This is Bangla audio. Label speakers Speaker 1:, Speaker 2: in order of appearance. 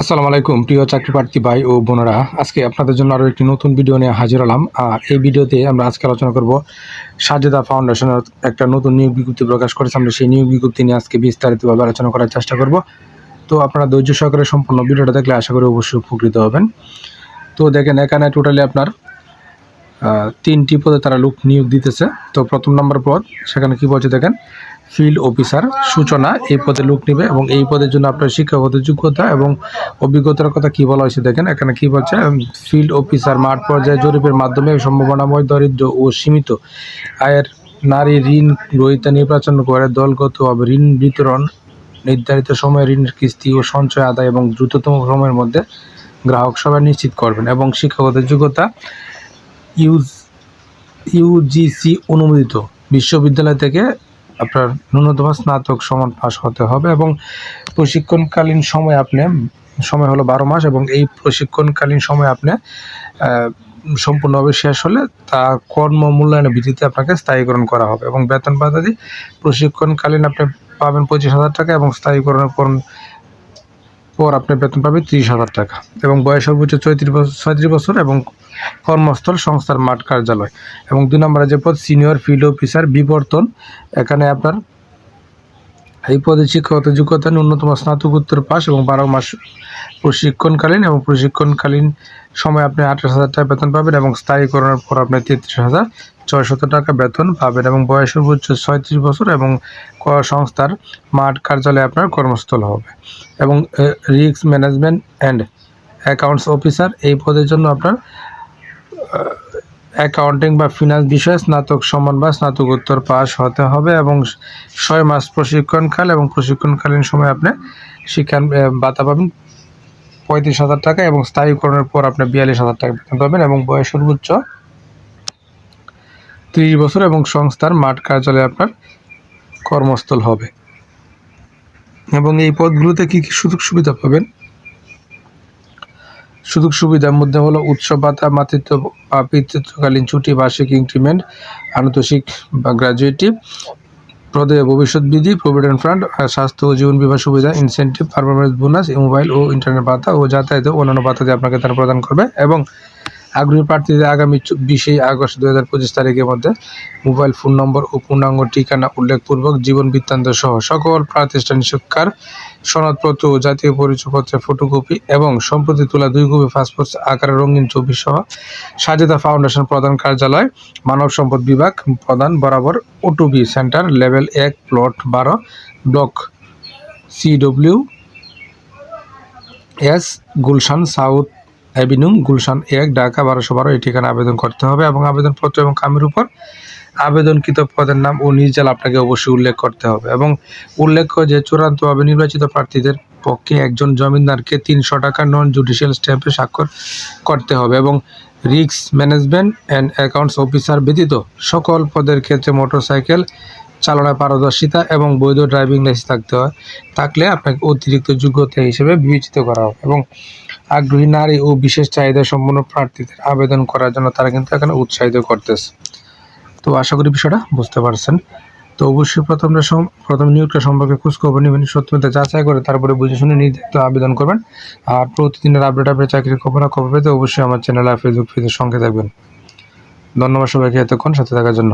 Speaker 1: আসসালামু আলাইকুম, প্রিয় চাকরি প্রার্থী ভাই ও বোনেরা। আজকে আপনাদের জন্য আরও একটি নতুন ভিডিও নিয়ে হাজির হলাম। আর এই ভিডিওতে আমরা আজকে আলোচনা করব সাজেদা ফাউন্ডেশনের একটা নতুন নিয়োগ বিজ্ঞপ্তি প্রকাশ করেছে। আমরা সেই নিয়োগ বিজ্ঞপ্তি নিয়ে আজকে বিস্তারিতভাবে আলোচনা করার চেষ্টা করব। তো আপনারা ধৈর্য সহকারে সম্পূর্ণ ভিডিওটা দেখলে আশা করি অবশ্যই উপকৃত হবেন। তো দেখেন, এখানে টোটালি আপনার তিনটি পদে তারা লোক নিয়োগ দিতেছে। তো প্রথম নম্বর পদ, সেখানে কি বলছে দেখেন ফিল্ড অফিসার সূচনা এই পদে লোক নেবে এবং এই পদের জন্য আপনার শিক্ষাগত যোগ্যতা এবং অভিজ্ঞতার কথা কি বলা হয়েছে দেখেন, এখানে কি বলছে ফিল্ড অফিসার মাঠ পর্যায়ে জরিপের মাধ্যমে সম্ভাবনাময়, দরিদ্র ও সীমিত আয়ের নারী ঋণ গ্রহীতা নির্বাচন করে দলগতভাবে ঋণ বিতরণ, নির্ধারিত সময়ে ঋণের কিস্তি ও সঞ্চয় আদায় এবং দ্রুততম সময়ের মধ্যে গ্রাহক সেবা নিশ্চিত করবেন এবং শিক্ষাগত যোগ্যতা ইউজ, ইউজিসি অনুমোদিত। বিশ্ববিদ্যালয় থেকে আপনার ন্যূনতম স্নাতক সমান পাস হতে হবে এবং প্রশিক্ষণকালীন সময় আপনি, সময় হলো বারো মাস এবং এই প্রশিক্ষণকালীন সময় আপনি সম্পূর্ণভাবে শেষ হলে তা কর্ম মূল্যায়নের ভিত্তিতে আপনাকে স্থায়ীকরণ করা হবে এবং বেতন পাতাদি প্রশিক্ষণকালীন আপনি পাবেন পঁচিশ হাজার টাকা এবং স্থায়ীকরণের পর আপনি বেতন পাবেন তিরিশ হাজার টাকা এবং বয়স সর্বোচ্চ চৌত্রিশ বছর, ছয়ত্রিশ বছর এবং কর্মস্থল সংস্থার মাঠ কার্যালয় এবং দুই নম্বরে যে পদ সিনিয়র ফিল্ড অফিসার বিবর্তন। এখানে আপনার এই পদে শিক্ষাগত যোগ্যতা ন্যূনতম স্নাতকোত্তর পাস এবং বারো মাস প্রশিক্ষণকালীন এবং প্রশিক্ষণকালীন সময় আপনি আঠাশ হাজার টাকা বেতন পাবেন এবং স্থায়ীকরণের পর আপনি তেত্রিশ হাজার ছয়শত টাকা বেতন পাবেন এবং বয়স সর্বোচ্চ ছয়ত্রিশ বছর এবং সংস্থার মাঠ কার্যালয়ে আপনার কর্মস্থল হবে। এবং risk management and accounts officer এই পদের জন্য আপনার অ্যাকাউন্টিং বা ফিনান্স বিষয়ে স্নাতক সমান বা স্নাতকোত্তর পাস হতে হবে এবং ছয় মাস প্রশিক্ষণকাল এবং প্রশিক্ষণকালীন সময় আপনি শিক্ষা ভাতা পাবেন পঁয়ত্রিশ হাজার টাকা এবং স্থায়ীকরণের পর আপনি বিয়াল্লিশ হাজার টাকা বেতন পাবেন এবং বয়স সর্বোচ্চ ত্রিশ বছর এবং সংস্থার মাঠ কার্যালয়ে আপনার কর্মস্থল হবে। এবং এই পদগুলোতে কী কী সুযোগ সুবিধা পাবেন? সুযোগ সুবিধার মধ্যে হলো উৎসব ভাতা, মাতৃত্ব বা পিতৃত্বকালীন ছুটি, বার্ষিক ইনক্রিমেন্ট আনুতোষিক বা গ্র্যাজুয়েটিভ প্রদেয় ভবিষ্যৎ বিধি প্রভিডেন্ট ফান্ড স্বাস্থ্য ও জীবন বিমা সুবিধা ইনসেন্টিভ পারফরমেন্স বোনাস মোবাইল ও ইন্টারনেট ভাতা ও যাতায়াত অন্যান্য ভাতা দিয়ে আপনাকে তারা প্রদান করবে এবং আগ্রহী প্রার্থীদের আগামী বিশে আগস্ট দু হাজার পঁচিশ তারিখের মধ্যে মোবাইল ফোন নম্বর ও পূর্ণাঙ্গ ঠিকানা উল্লেখপূর্বক জীবন বৃত্তান্ত সহ সকল প্রাতিষ্ঠানিক শিক্ষার সনদপত্র ও জাতীয় পরিচয়পত্রের ফটোকপি এবং সম্প্রতি তোলা দুই কপি পাসপোর্ট আকারের রঙিন ছবি সহ সাজেদা ফাউন্ডেশন প্রধান কার্যালয়, মানব সম্পদ বিভাগ প্রধান বরাবর ওটুবি সেন্টার, লেভেল এক, প্লট বারো, block CW S Gulshan, south avenue Gulshan এক, ঢাকা বারোশো বারো, এই ঠিকানা আবেদন করতে হবে এবং আবেদনপত্র এবং কামের উপর আবেদনকৃত পদের নাম ও নিজ জেলা আপনাকে অবশ্যই উল্লেখ করতে হবে এবং উল্লেখ্য যে চূড়ান্তভাবে নির্বাচিত প্রার্থীদের পক্ষে একজন জমিদারকে তিনশো টাকা নন জুডিশিয়াল স্ট্যাম্পে স্বাক্ষর করতে হবে এবং risk management and accounts officer ব্যতীত সকল পদের ক্ষেত্রে মোটরসাইকেল চালনায় পারদর্শিতা এবং বৈধ ড্রাইভিং লাইসেন্স থাকতে হয়, থাকলে আপনাকে অতিরিক্ত যোগ্যতা হিসেবে বিবেচিত করা হবে এবং আগ্রহী নারী ও বিশেষ চাহিদা সম্পন্ন প্রার্থীদের আবেদন করার জন্য তারা কিন্তু এখানে উৎসাহিত করতেছে। তো আশা করি বিষয়টা বুঝতে পারছেন। তো অবশ্যই প্রথমটা প্রথম নিয়োগটা সম্পর্কে খোঁজখবর নেবেন সত্যতা যাচাই করে তারপরে বুঝে শুনে নির্ধারিত আবেদন করবেন। আর প্রতিদিনের আপডেট আপডেট চাকরির খবর না খবর পেতে অবশ্যই আমার চ্যানেল আর ফেসবুক সঙ্গে থাকবেন। ধন্যবাদ সবাইকে এতক্ষণ সাথে থাকার জন্য।